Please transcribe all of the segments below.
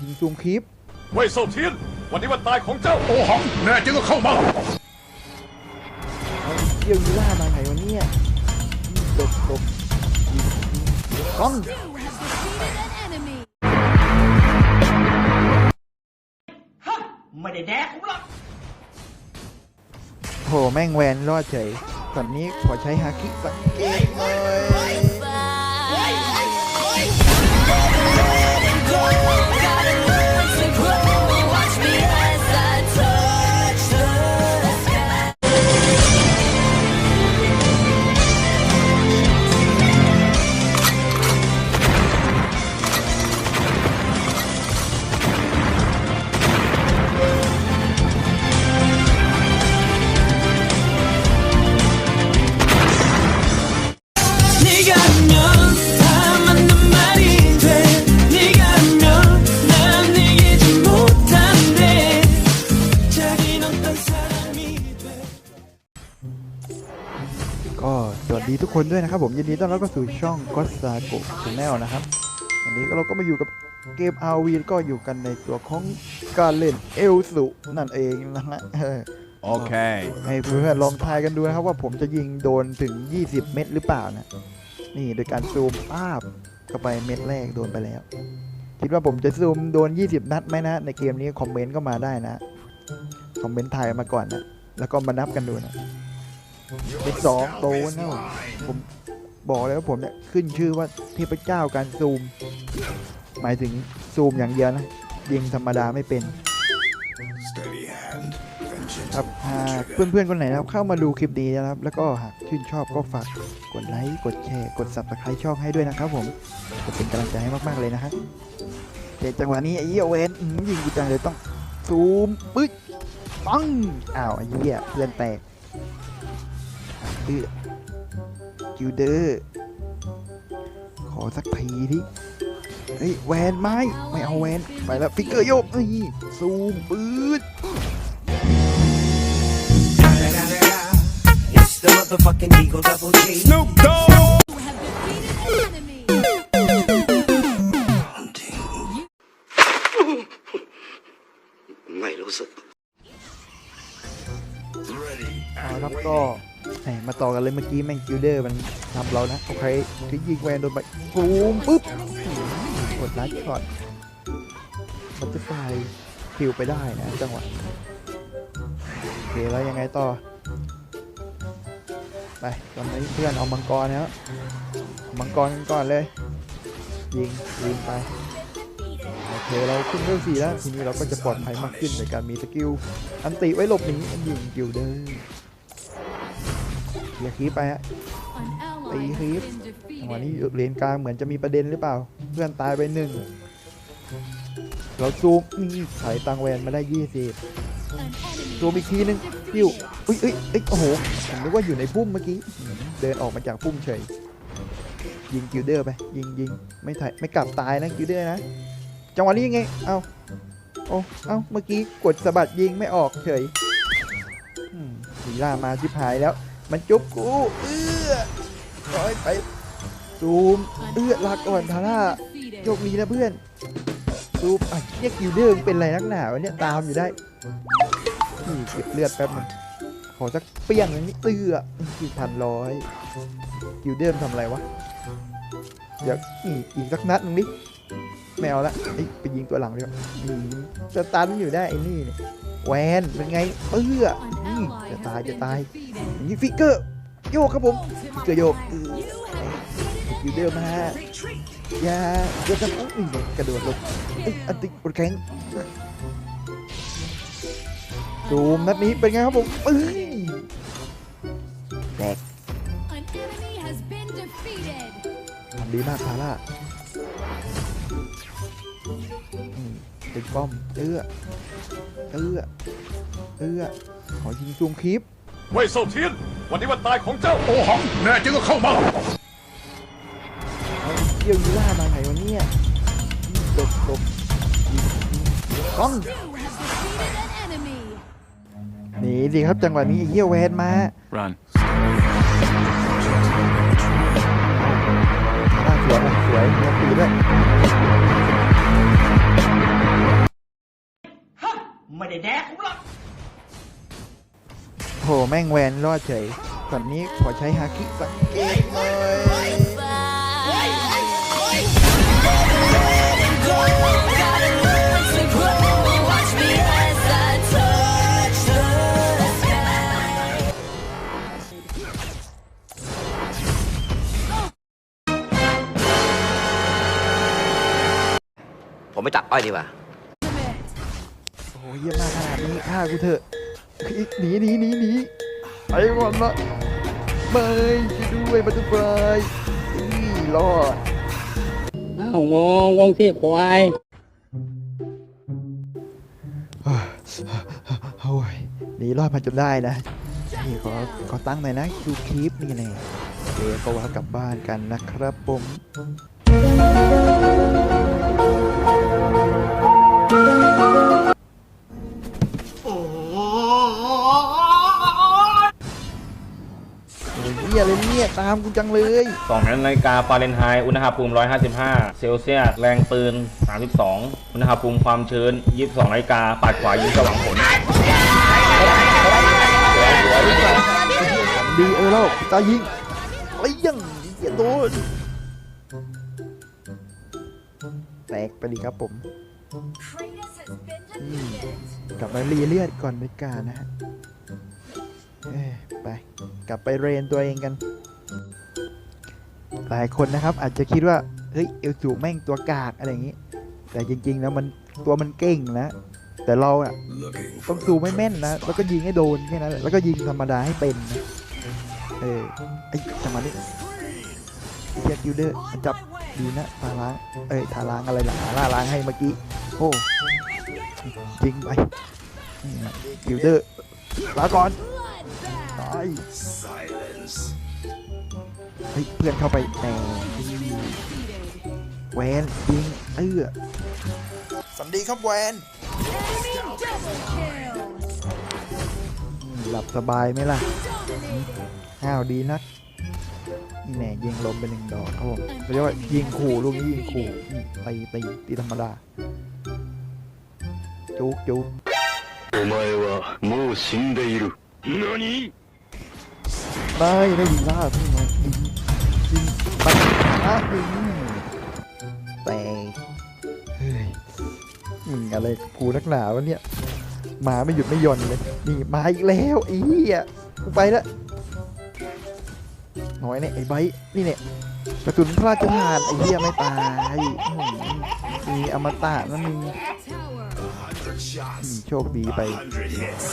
ยิงซูมคลิปเว่ยเซาเทียน วันนี้วันตายของเจ้าโอหัง แน่จริงก็เข้ามาเอาเกี่ยวยีล่ามาไหนวะเนี่ยตบตบยิงยิงก้องไม่ได้แดกผมหรอกโหแม่งแวนรอดเฉยตอนนี้ขอใช้ฮาคิสังเกตหน่อย ดีทุกคนด้วยนะครับผมยินดีต้อนรับเข้าสู่ช่องก็ซาโกะชแนลนะครับวันนี้เราก็มาอยู่กับเกม RV ก็อยู่กันในตัวของการเล่นเอลสุนั่นเองนะฮะเออ Okay. ให้เพื่อนๆลองทายกันดูนะครับว่าผมจะยิงโดนถึง 20 เม็ดหรือเปล่านะนี่โดยการซูมภาพเข้าไปเม็ดแรกโดนไปแล้ว คิดว่าผมจะซูมโดน 20 นัดไหมนะ ในเกมนี้คอมเมนต์ก็มาได้นะ คอมเมนต์ทายมาก่อนนะ แล้วก็มานับกันดูนะ เป็นสองโตนะผมบอกเลยว่าผมเนี่ยขึ้นชื่อว่าเทพเจ้าการซูม หมายถึงซูมอย่างเดียวนะยิงธรรมดาไม่เป็นครับหากเพื่อนๆคนไหนนะครับเข้ามาดูคลิปนี้นะครับ แล้วก็หากชื่นชอบก็ฝากกดไลค์กดแชร์กด subscribe ช่องให้ด้วยนะครับผมจะเป็นกำลังใจให้มากๆเลยนะฮะแต่จังหวะนี้ไอ้เหี้ยเวนยิงกูจังเลยต้องซูมปึ๊ดปังอ้าวไอ้เหี้ยเพื่อนแตก เอื้อคิวเดอร์ขอสักทีที่เฮ้ยแวนไม้ไม่เอาแวนไปแล้วฟิกเกอร์โยกเอ้ยซูมปื๊ด It's the motherfucking Eagle Double G Snoop Dogg. ไม่รู้สึกเอาละครับก็แห มาต่อกันเลยเมื่อกี้แมงกิลเดอร์มันทำเรานะโอเคคือยิงแวนโดนไปปูมปุ๊บกดลัดช็อตมันจะไฟคิวไปได้นะจังหวะโอเคแล้วยังไงต่อ ไปตอนนี้เพื่อนเอามังกรแล้วเอามังกรกันก่อนเลย ยิงยิงไปโอเคเราขึ้นเรื่องสี่แล้วทีนี้เราก็จะปลอดภัยมากขึ้นในการมีสกิลอันติไว้หลบหนียิงกิลเดอร์ อย่าคีบไปฮะ ตีคลิปจังหวะนี้เลนกลางเหมือนจะมีประเด็นหรือเปล่า เพื่อนตายไปหนึ่งเราซูมนี่ขายตังแวนมาได้ยี่สิบซูมอีกทีนึงปิ้วอุ้ยเอ้ยเอ้ยโอ้โหผมนึกว่าอยู่ในพุ่มเมื่อกี้ เดินออกมาจากพุ่มเฉย ยิงกิลเดอร์ไป ยิงยิงไม่ถ่ายไม่กลับตายนะกิลเดอร์นะ จังหวะนี้ยังไง เอาโอ้เอาเมื่อกี้กดสะบัดยิงไม่ออกเฉยสีล่ามาชิบหายแล้ว มันจุบกูเอื้อร้อยไปซูมเอื้อลาก่อนทาร่าโชคดีนะเพื่อนซูมอะเรียกกิลเดอร์มึงเป็นไรนักหนาวะเนี่ยตามอยู่ได้นี่เก็บเลือดแป๊บนึงขอสักเปี้ยงนึงนี่เตื้อกี่พันร้อยกิลเดอร์มันทำอะไรวะเดี๋ยวอีกสักนัดนึงดิไม่เอาละไปยิงตัวหลังดีกว่าอืมสตันอยู่ได้ไอ้นี่เนี่ย แวนเป็นไงเตื้ออจะตายจะตายนี้ฟิกเกอร์โยกครับผมฟิกเกอร์โยกอือกิลเดอร์มาอย่าอย่าทำอุ้ยกระโดดลงอันติกดแข็งซูมนัดนี้เป็นไงครับผมเอ้ยแตกทำดีมากทาร่าติดป้อมเอื้อ เอื้อเอื้อขอยิงซูมคลิปเว่ยเซาเทียน วันนี้วันตายของเจ้าโอหัง แน่จริงก็เข้ามาเอาเกี่ยวยีล่ามาไหนวะเนี่ยตบตบยิงยิงก้องหนีสิครับจังหวะนี้ไอ้เหี้ยแวนมา Run. หน้าสวยว่ะสวยเนียตีด้วย ได้แดกผมหรอกโหแม่งแวนรอดเฉยตอนนี้ขอใช้ฮาคิสังเกตหน่อย Watch me as I touch the sky ผมไปตัดอ้อยดีกว่าโอ้โห เยี่ยมมากขนาดนี้ฆ่ากูเถอะเฮ้ยหนีหนีหนีหนีไปก่อนละไม่ช่วยด้วยบัตเตอร์ฟลายนี่รอดอ้าวงงงงสิควายโอ้ยหนีรอดมาจนได้นะนี่ขอขอตั้งหน่อยนะคิวคีปนี่แน่เดี๋ยวก็ว่ากลับบ้านกันนะครับผมามกูจังเลย2นาฬิกาฟาเรนไฮต์อุณหภูมิ 155 เซลเซียส แรงปืน 32 อุณหภูมิความชื้น 22นาฬิกาปัดขวายิงสว่างผลดีเออแล้วตายิงไอ้ยังเหี้ยโดนแตกไปดีครับผมอืมกลับมารีเลือดก่อนดีกว่านะฮะเอ้ยไป กลับไปเรนตัวเองกัน หลายคนนะครับอาจจะคิดว่า เฮ้ย เอลจูแม่งตัวกากอะไรอย่างนี้ แต่จริง ๆ แล้วมันตัวมันเก่งนะแต่เราอะต้องซูไม่แม่นนะ แล้วก็ยิงให้โดนแค่นั้นแล้วก็ยิงธรรมดาให้เป็นนะเออไอ้จังหวะนี้ไอ้เจียกิลเดอร์มันจับดีนะทาล้าง เอ้ยทาล้างอะไรล่ะล่าล้างให้เมื่อกี้ โอ้ยิงไปนี่นะกิลเดอร์ลาก่อนตาย เฮ้ย เพื่อนเข้าไปแต่แวนยิงเอื้อสวัสดีครับแวนอืมหลับสบายไหมล่ะอืมห้าวดีนัก นี่แน่ยิงลมไปหนึ่งดอกครับผมเรียกว่ายิงขู่ลูกนี้ยิงขู่นี่ตีตีตีธรรมดา จุกจุก お前はもう死んでいる何 ได้ได้ยิงล่าพี่น้องยิงยิงไป อะยิงแต่เฮ้ยมึงอะไรกับกูนักหนาวะเนี่ยมาไม่หยุดไม่หย่อนเลย นี่มาอีกแล้วไอ้เหี้ยกูไปละน้อยเนี่ยไอ้ไบร์ทนี่เนี่ยกระสุนพระราชทานไอ้เหี้ยไม่ตายอื้อหือมีอมตะนั่นมี Hundred อื shots. มโชคดีไป Hundred hits.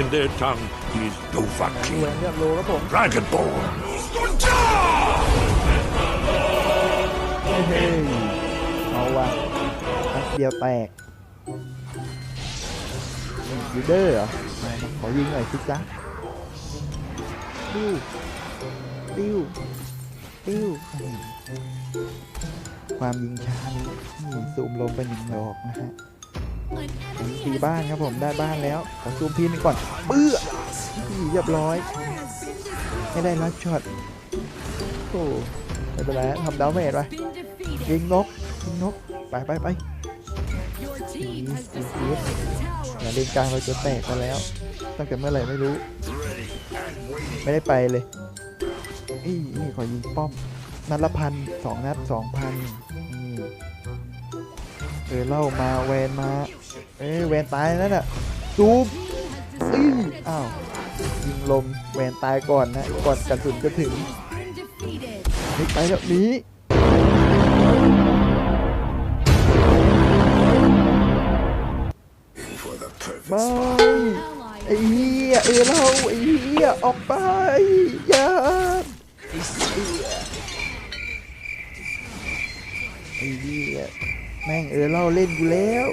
In their tongue is ดู Dovahkiin. แวนเลือดโลครับผม Dragonborn. เฮ้ยเอาวะเดียวแตกยูเดอร์เหรอมาขอยิงหน่อยสิจ๊ะปิ้วปิ้วปิ้วความยิงช้านี้นี่ซูมลงไปหนึ่งดอกนะฮะตีบ้านครับผมได้บ้านแล้วขอซูมพีนก่อนเปื้อเรียบร้อย ไม่ได้ลัดช็อตโอ้ไม่เป็นไรทำดาวเมจไปยิงนกยิงนกไปไปไปอย่าเลนกลางเราจะแตกไปแล้วตั้งแต่เมื่อไหร่ไม่รู้ ไม่ได้ไปเลยนี่นี่ขอยิงป้อม นัดละพันสองนัดสองพันนี่เออเล่ามาแวนมา เอ้ยแวนตายนั่นน่ะซูมอื้อ้าว ยิงลมแวนตายก่อนนะก่อนกระสุนจะถึงเฮ้ยไปแล้วหนี้ For the purpose. ไม่ไอ้เหี้ยเออเล่าไอ้เหี้ยออกไปอย่าไอ้เหี้ยแม่งเออเล่าเล่นกูแล้ว